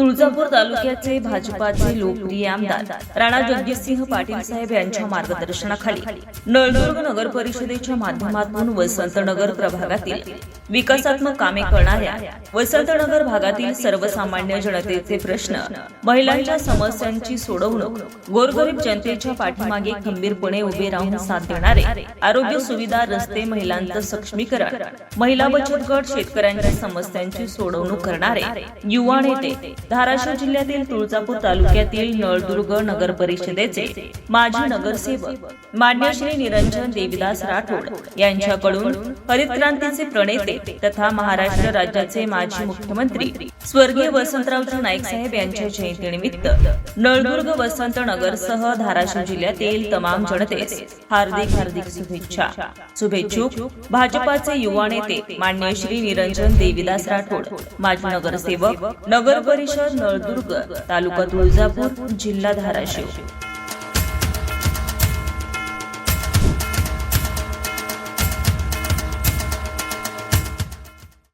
तुळजापूर तालुक्याचे भाजपाचे लोकप्रिय आमदार राणा जगजितसिंह पाटील साहेब यांच्या मार्गदर्शनाखाली नळदुर्ग नगर परिषदेच्या माध्यमातून वसंतनगर प्रभागातील विकासात्मक कामे करणाऱ्या वसंतनगर भागातील सर्वसामान्य जनतेचे प्रश्न महिलांच्या समस्यांची सोडवणूक गोरगरीब जनतेच्या पाठीमागे खंबीरपणे उभे राहून साथ देणारे आरोग्य सुविधा रस्ते महिलांचं सक्षमीकरण महिला बचत गट शेतकऱ्यांच्या समस्यांची सोडवणूक करणारे युवा नेते धाराशिव जिल्ह्यातील तुळजापूर तालुक्यातील नळदुर्ग नगर परिषदेचे माजी नगरसेवक मान्य श्री निरंजन देवीदास राठोड यांच्याकडून हरित क्रांतीचे प्रणेते तथा महाराष्ट्र राज्याचे माजी मुख्यमंत्री स्वर्गीय वसंतरावजी नाईक साहेब यांच्या जयंतीनिमित्त नळदुर्ग वसंत नगरसह धाराशिव जिल्ह्यातील तमाम जनतेस हार्दिक हार्दिक शुभेच्छा. शुभेच्छुक भाजपाचे युवा नेते मान्य श्री निरंजन देवीदास राठोड माजी नगरसेवक नगर परिषद नळदुर्ग तालुका तुळजापूर जिल्हा धाराशिव.